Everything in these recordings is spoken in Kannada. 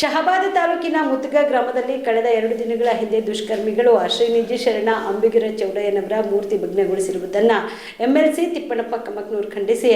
ಶಹಬಾದ್ ತಾಲೂಕಿನ ಮುತ್ಗ ಗ್ರಾಮದಲ್ಲಿ ಕಳೆದ ಎರಡು ದಿನಗಳ ಹಿಂದೆ ದುಷ್ಕರ್ಮಿಗಳು ಶ್ರೀನಿಜಿ ಶರಣ, ಅಂಬಿಗರ ಚೌಡಯ್ಯನವರ ಮೂರ್ತಿ ಭಗ್ನಗೊಳಿಸಿರುವುದನ್ನು ಎಂಎಲ್ಸಿ ತಿಪ್ಪಣ್ಣಪ್ಪ ಕಮಕ್ನೂರ್ ಖಂಡಿಸಿ.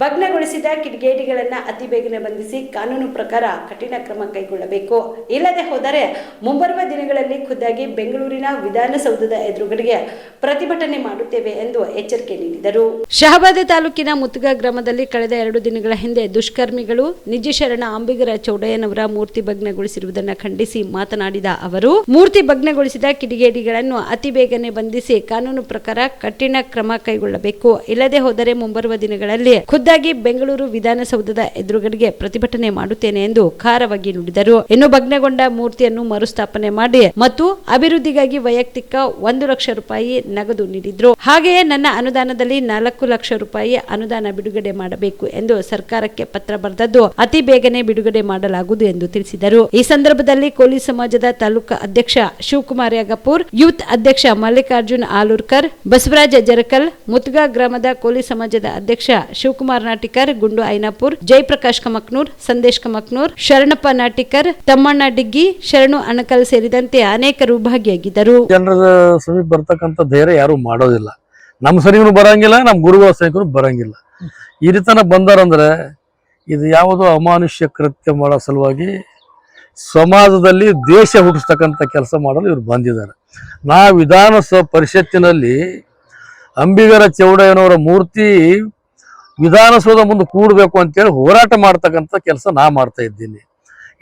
ಭಗ್ನಗೊಳಿಸಿದ ಕಿಡಿಗೇಡಿಗಳನ್ನು ಅತಿ ಬೇಗನೆ ಬಂಧಿಸಿ ಕಾನೂನು ಪ್ರಕಾರ ಕಠಿಣ ಕ್ರಮ ಕೈಗೊಳ್ಳಬೇಕು. ಇಲ್ಲದೆ ಹೋದರೆ ಮುಂಬರುವ ದಿನಗಳಲ್ಲಿ ಖುದ್ದಾಗಿ ಬೆಂಗಳೂರಿನ ವಿಧಾನಸೌಧದ ಎದುರುಗಡೆಗೆ ಪ್ರತಿಭಟನೆ ಮಾಡುತ್ತೇವೆ ಎಂದು ಎಚ್ಚರಿಕೆ ನೀಡಿದರು. ಶಹಬಾದ್ ತಾಲೂಕಿನ ಮುತ್ಗ ಗ್ರಾಮದಲ್ಲಿ ಕಳೆದ ಎರಡು ದಿನಗಳ ಹಿಂದೆ ದುಷ್ಕರ್ಮಿಗಳು ನಿಜಿ ಶರಣ, ಅಂಬಿಗರ ಚೌಡಯ್ಯನವರ ಮೂರ್ತಿ ಭಗ್ನಗೊಳಿಸಿರುವುದನ್ನು ಖಂಡಿಸಿ ಮಾತನಾಡಿದ ಅವರು ಮೂರ್ತಿ ಭಗ್ನಗೊಳಿಸಿದ ಕಿಡಿಗೇಡಿಗಳನ್ನು ಅತಿ ಬೇಗನೆ ಬಂಧಿಸಿ ಕಾನೂನು ಪ್ರಕಾರ ಕಠಿಣ ಕ್ರಮ ಕೈಗೊಳ್ಳಬೇಕು. ಇಲ್ಲದೆ ಹೋದರೆ ಮುಂಬರುವ ದಿನಗಳಲ್ಲಿ ಖುದ್ದಾಗಿ ಬೆಂಗಳೂರು ವಿಧಾನಸೌಧದ ಎದುರುಗಡೆಗೆ ಪ್ರತಿಭಟನೆ ಮಾಡುತ್ತೇನೆ ಎಂದು ಖಾರವಾಗಿ ನುಡಿದರು. ಇನ್ನು ಭಗ್ನಗೊಂಡ ಮೂರ್ತಿಯನ್ನು ಮರುಸ್ಥಾಪನೆ ಮಾಡಿ ಮತ್ತು ಅಭಿವೃದ್ಧಿಗಾಗಿ ವೈಯಕ್ತಿಕ ಒಂದು ಲಕ್ಷ ರೂಪಾಯಿ ನಗದು ನೀಡಿದ್ರು. ಹಾಗೆಯೇ ನನ್ನ ಅನುದಾನದಲ್ಲಿ ನಾಲ್ಕು ಲಕ್ಷ ರೂಪಾಯಿ ಅನುದಾನ ಬಿಡುಗಡೆ ಮಾಡಬೇಕು ಎಂದು ಸರ್ಕಾರಕ್ಕೆ ಪತ್ರ ಬರೆದದ್ದು ಅತಿ ಬೇಗನೆ ಬಿಡುಗಡೆ ಮಾಡಲಾಗುವುದು ಎಂದು ತಿಳಿಸಿದರು. ಈ ಸಂದರ್ಭದಲ್ಲಿ ಕೋಲಿ ಸಮಾಜದ ತಾಲೂಕಾ ಅಧ್ಯಕ್ಷ ಶಿವಕುಮಾರ್ ಯಾಗಪುರ್, ಯೂತ್ ಅಧ್ಯಕ್ಷ ಮಲ್ಲಿಕಾರ್ಜುನ್ ಆಲೂರ್ಕರ್, ಬಸವರಾಜ ಜರಕಲ್, ಮುತ್ಗಾ ಗ್ರಾಮದ ಕೋಲಿ ಸಮಾಜದ ಅಧ್ಯಕ್ಷ ಶಿವಕುಮಾರ್ ನಾಟಿಕರ್, ಗುಂಡು ಐನಾಪುರ್, ಜಯಪ್ರಕಾಶ್ ಕಮಕ್ನೂರ್, ಸಂದೇಶ್ ಕಮಕ್ನೂರ್, ಶರಣಪ್ಪ ನಾಟಿಕರ್, ತಮ್ಮಣ್ಣ ಡಿಗ್ಗಿ, ಶರಣು ಅಣಕಲ್ ಸೇರಿದಂತೆ ಅನೇಕರು ಭಾಗಿಯಾಗಿದ್ದರು. ಜನರ ಸಮೀಪ ಬರ್ತಕ್ಕಂಥ ಧೈರ್ಯ ಯಾರು ಮಾಡೋದಿಲ್ಲ. ನಮ್ಮ ಸನಿಗೂ ಬರಂಗಿಲ್ಲ, ನಮ್ಮ ಗುರುಗಳ ಸೈನಿಕರು ಬರಂಗಿಲ್ಲ. ಈ ರೀತನ ಬಂದಾರಂದ್ರೆ ಇದು ಯಾವುದೋ ಅಮಾನುಷ್ಯ ಕೃತ್ಯ ಮಾಡೋ ಸಲುವಾಗಿ ಸಮಾಜದಲ್ಲಿ ದೇಶ ಹುಟ್ಟಿಸ್ತಕ್ಕಂಥ ಕೆಲಸ ಮಾಡಲು ಇವರು ಬಂದಿದ್ದಾರೆ. ನಾ ವಿಧಾನಸಭಾ ಪರಿಷತ್ತಿನಲ್ಲಿ ಅಂಬಿಗರ ಚೌಡಯ್ಯನವರ ಮೂರ್ತಿ ವಿಧಾನಸೌಧ ಮುಂದೆ ಕೂಡಬೇಕು ಅಂತೇಳಿ ಹೋರಾಟ ಮಾಡ್ತಕ್ಕಂಥ ಕೆಲಸ ನಾ ಮಾಡ್ತಾ ಇದ್ದೀನಿ.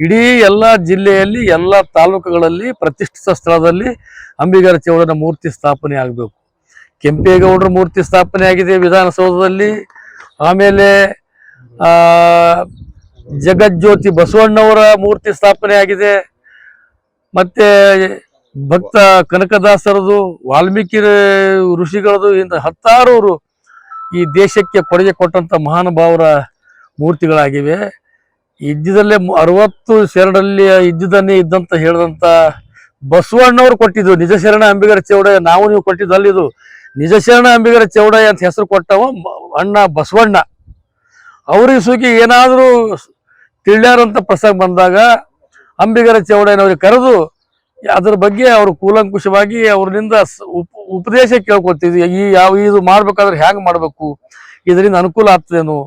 ಇಡೀ ಎಲ್ಲ ಜಿಲ್ಲೆಯಲ್ಲಿ, ಎಲ್ಲ ತಾಲೂಕುಗಳಲ್ಲಿ, ಪ್ರತಿಷ್ಠಿತ ಸ್ಥಳದಲ್ಲಿ ಅಂಬಿಗರ ಚೌಡನ ಮೂರ್ತಿ ಸ್ಥಾಪನೆ ಆಗಬೇಕು. ಕೆಂಪೇಗೌಡರ ಮೂರ್ತಿ ಸ್ಥಾಪನೆ ಆಗಿದೆ ವಿಧಾನಸೌಧದಲ್ಲಿ. ಆಮೇಲೆ ಜಗಜ್ಯೋತಿ ಬಸವಣ್ಣವರ ಮೂರ್ತಿ ಸ್ಥಾಪನೆ ಆಗಿದೆ. ಮತ್ತೆ ಭಕ್ತ ಕನಕದಾಸರದು, ವಾಲ್ಮೀಕಿ ಋಷಿಗಳದು, ಇಂದ ಹತ್ತಾರು ಈ ದೇಶಕ್ಕೆ ಕೊಡುಗೆ ಕೊಟ್ಟಂತ ಮಹಾನುಭಾವರ ಮೂರ್ತಿಗಳಾಗಿವೆ. ಇದ್ದಿದ್ದಲ್ಲೇ ಮು- ಅರವತ್ತು ಶರಣಲ್ಲಿ ಇದ್ದಿದ್ದನ್ನೇ ಇದ್ದಂತ ಹೇಳಿದಂಥ ಬಸವಣ್ಣವ್ರು ಕೊಟ್ಟಿದ್ದು. ನಿಜ ಶರಣ ಅಂಬಿಗರ ಚೌಡಯ್ಯ ನಾವು ನೀವು ಕೊಟ್ಟಿದ್ದು ಅಲ್ಲಿದು. ನಿಜ ಶರಣ ಅಂಬಿಗರ ಚೌಡಯ್ಯ ಅಂತ ಹೆಸರು ಕೊಟ್ಟವ ಅಣ್ಣ ಬಸವಣ್ಣ. ಅವ್ರಿಗೆ ಸುಗಿ ಏನಾದರೂ ತಿಳಿಯಾರಂತ ಪ್ರಸಂಗ ಬಂದಾಗ ಅಂಬಿಗರ ಚೌಡಯ್ಯನವ್ರಿಗೆ ಕರೆದು ಅದ್ರ ಬಗ್ಗೆ ಅವರು ಕೂಲಂಕುಷವಾಗಿ ಅವ್ರನಿಂದ ಉಪದೇಶ ಕೇಳ್ಕೊತಿದ್ವಿ ಈ ಯಾವ, ಇದು ಮಾಡ್ಬೇಕಾದ್ರೆ ಹ್ಯಾಂಗ ಮಾಡ್ಬೇಕು? ಇದರಿಂದ ಅನುಕೂಲ ಆಗ್ತದೇನು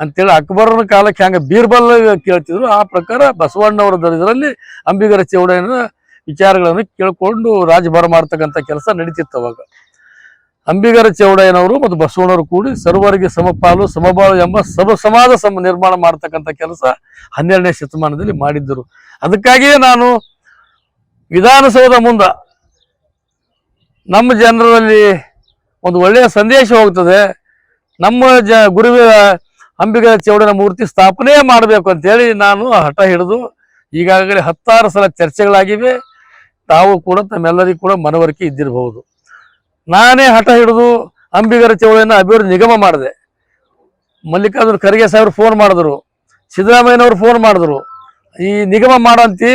ಅಂತೇಳಿ ಅಕ್ಬರನ ಕಾಲಕ್ಕೆ ಹ್ಯಾಂಗ ಬೀರ್ಬಲ್ ಕೇಳ್ತಿದ್ರು. ಆ ಪ್ರಕಾರ ಬಸವಣ್ಣವರ ಇದರಲ್ಲಿ ಅಂಬಿಗರ ಚೌಡಯ್ಯನ ವಿಚಾರಗಳನ್ನು ಕೇಳ್ಕೊಂಡು ರಾಜಭಾರ ಮಾಡ್ತಕ್ಕಂಥ ಕೆಲಸ ನಡೀತಿತ್ತು ಅವಾಗ. ಅಂಬಿಗರ ಚೌಡಯ್ಯನವರು ಮತ್ತು ಬಸವಣ್ಣವರು ಕೂಡಿ ಸರ್ವರಿಗೆ ಸಮಪಾಲು, ಸಮಬಾಳು ಎಂಬ ಸಮ ಸಮಾಜ ಸಮ ನಿರ್ಮಾಣ ಮಾಡ್ತಕ್ಕಂಥ ಕೆಲಸ ಹನ್ನೆರಡನೇ ಶತಮಾನದಲ್ಲಿ ಮಾಡಿದ್ದರು. ಅದಕ್ಕಾಗಿಯೇ ನಾನು ವಿಧಾನಸೌಧ ಮುಂದ ನಮ್ಮ ಜನರಲ್ಲಿ ಒಂದು ಒಳ್ಳೆಯ ಸಂದೇಶ ಹೋಗ್ತದೆ. ನಮ್ಮ ಜ ಗುರುವಿನ ಅಂಬಿಗರ ಚೌಡನ ಮೂರ್ತಿ ಸ್ಥಾಪನೆ ಮಾಡಬೇಕು ಅಂತೇಳಿ ನಾನು ಹಠ ಹಿಡಿದು ಈಗಾಗಲೇ ಹತ್ತಾರು ಸಲ ಚರ್ಚೆಗಳಾಗಿವೆ. ತಾವು ಕೂಡ ತಮ್ಮೆಲ್ಲರಿಗೂ ಕೂಡ ಮನವರಿಕೆ ಇದ್ದಿರಬಹುದು. ನಾನೇ ಹಠ ಹಿಡಿದು ಅಂಬಿಗರ ಚೌಡನ ಅಭಿವೃದ್ಧಿ ನಿಗಮ ಮಾಡಿದೆ. ಮಲ್ಲಿಕಾರ್ಜುನ ಖರ್ಗೆ ಸಾಹೇಬ್ರು ಫೋನ್ ಮಾಡಿದ್ರು. ಸಿದ್ದರಾಮಯ್ಯನವರು ಫೋನ್ ಮಾಡಿದ್ರು. ಈ ನಿಗಮ ಮಾಡಂತಿ,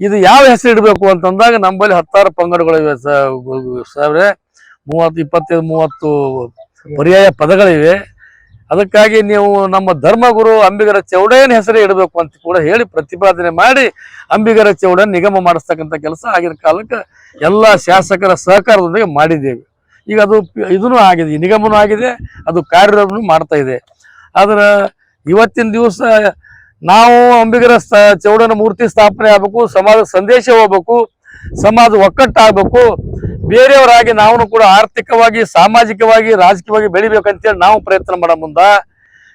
ಇದು ಯಾವ ಹೆಸರು ಇಡಬೇಕು ಅಂತಂದಾಗ ನಮ್ಮಲ್ಲಿ ಹತ್ತಾರು ಪಂಗಡಗಳಿವೆ ಸಾವಿರ ಮೂವತ್ತು, ಇಪ್ಪತ್ತೈದು, ಮೂವತ್ತು ಪರ್ಯಾಯ ಪದಗಳಿವೆ. ಅದಕ್ಕಾಗಿ ನೀವು ನಮ್ಮ ಧರ್ಮಗುರು ಅಂಬಿಗರ ಚೌಡೇನ ಹೆಸರೇ ಇಡಬೇಕು ಅಂತ ಕೂಡ ಹೇಳಿ ಪ್ರತಿಪಾದನೆ ಮಾಡಿ ಅಂಬಿಗರ ಚೌಡನ್ ನಿಗಮ ಮಾಡಿಸ್ತಕ್ಕಂಥ ಕೆಲಸ ಆಗಿನ ಕಾಲಕ್ಕೆ ಎಲ್ಲ ಶಾಸಕರ ಸಹಕಾರದೊಂದಿಗೆ ಮಾಡಿದ್ದೇವೆ. ಈಗ ಅದು ಇದೂ ಆಗಿದೆ, ಈ ನಿಗಮನೂ ಆಗಿದೆ, ಅದು ಕಾರ್ಯವನ್ನು ಮಾಡ್ತಾ ಇದೆ. ಆದ್ರೆ ಇವತ್ತಿನ ದಿವಸ ನಾವು ಅಂಬಿಗರ ಚೌಡನ ಮೂರ್ತಿ ಸ್ಥಾಪನೆ ಆಗಬೇಕು, ಸಮಾಜ ಸಂದೇಶ ಹೋಗ್ಬೇಕು, ಸಮಾಜ ಒಕ್ಕಟ್ಟಾಗಬೇಕು ಬೇರೆಯವರಾಗಿ ನಾವು ಕೂಡ ಆರ್ಥಿಕವಾಗಿ, ಸಾಮಾಜಿಕವಾಗಿ, ರಾಜಕೀಯವಾಗಿ ಬೆಳಿಬೇಕಂತೇಳಿ ನಾವು ಪ್ರಯತ್ನ ಮಾಡೋ ಮುಂದ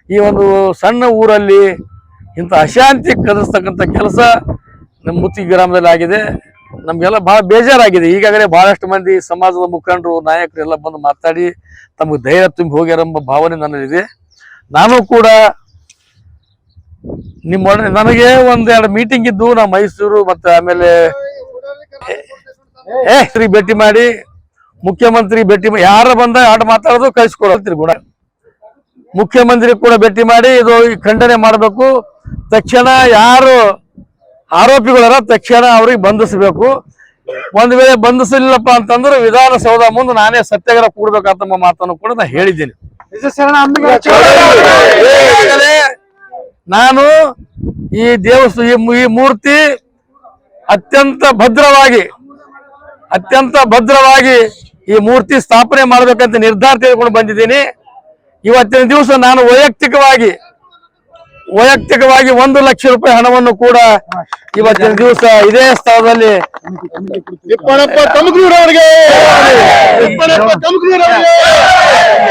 ಈ ಒಂದು ಸಣ್ಣ ಊರಲ್ಲಿ ಇಂಥ ಅಶಾಂತಿ ಕದಿಸ್ತಕ್ಕಂಥ ಕೆಲಸ ನಮ್ಮ ಮುತ್ತಿ ಗ್ರಾಮದಲ್ಲಿ ಆಗಿದೆ. ನಮಗೆಲ್ಲ ಭಾಳ ಬೇಜಾರಾಗಿದೆ. ಈಗಾಗಲೇ ಬಹಳಷ್ಟು ಮಂದಿ ಸಮಾಜದ ಮುಖಂಡರು, ನಾಯಕರು ಎಲ್ಲ ಬಂದು ಮಾತಾಡಿ ತಮಗೆ ಧೈರ್ಯ ತುಂಬಿ ಹೋಗ್ಯಾರೆಂಬ ಭಾವನೆ ನನ್ನಲ್ಲಿದೆ. ನಾನು ಕೂಡ ನಿಮ್ಮ ನನಗೆ ಒಂದೆರಡು ಮೀಟಿಂಗ್ ಇದ್ದು ನಾವು ಮೈಸೂರು ಮತ್ತೆ ಆಮೇಲೆ ಏ ಭೇಟಿ ಮಾಡಿ ಮುಖ್ಯಮಂತ್ರಿ ಭೇಟಿ ಯಾರ ಬಂದ ಆಟ ಮಾತಾಡೋದು ಕಳಿಸ್ಕೊಡತ್ರಿ ಗುಣ ಮುಖ್ಯಮಂತ್ರಿ ಕೂಡ ಭೇಟಿ ಮಾಡಿ ಇದು ಖಂಡನೆ ಮಾಡಬೇಕು. ತಕ್ಷಣ ಯಾರು ಆರೋಪಿಗಳರ ತಕ್ಷಣ ಅವ್ರಿಗೆ ಬಂಧಿಸಬೇಕು. ಒಂದ್ ವೇಳೆ ಬಂಧಿಸಲಿಲ್ಲಪ್ಪ ಅಂತಂದ್ರೆ ವಿಧಾನಸೌಧ ಮುಂದೆ ನಾನೇ ಸತ್ಯಾಗ್ರಹ ಕೂಡ್ಬೇಕಂತ ಮಾತನ್ನು ಕೂಡ ನಾ ಹೇಳಿದ್ದೀನಿ. ನಾನು ಈ ದೇವಸ್ಥ ಈ ಈ ಮೂರ್ತಿ ಅತ್ಯಂತ ಭದ್ರವಾಗಿ ಅತ್ಯಂತ ಭದ್ರವಾಗಿ ಈ ಮೂರ್ತಿ ಸ್ಥಾಪನೆ ಮಾಡಬೇಕಂತ ನಿರ್ಧಾರ ತೆಗೆದುಕೊಂಡು ಬಂದಿದ್ದೀನಿ. ಇವತ್ತಿನ ದಿವಸ ನಾನು ವೈಯಕ್ತಿಕವಾಗಿ ವೈಯಕ್ತಿಕವಾಗಿ ಒಂದು ಲಕ್ಷ ರೂಪಾಯಿ ಹಣವನ್ನು ಕೂಡ ಇವತ್ತಿನ ದಿವಸ ಇದೇ ಸ್ಥಳದಲ್ಲಿ ತಿಪ್ಪಣಪ್ಪ ತಮಕೂರವರಿಗೆ ತಿಪ್ಪಣಪ್ಪ ತಮಕೂರವರಿಗೆ Ambigara Chowda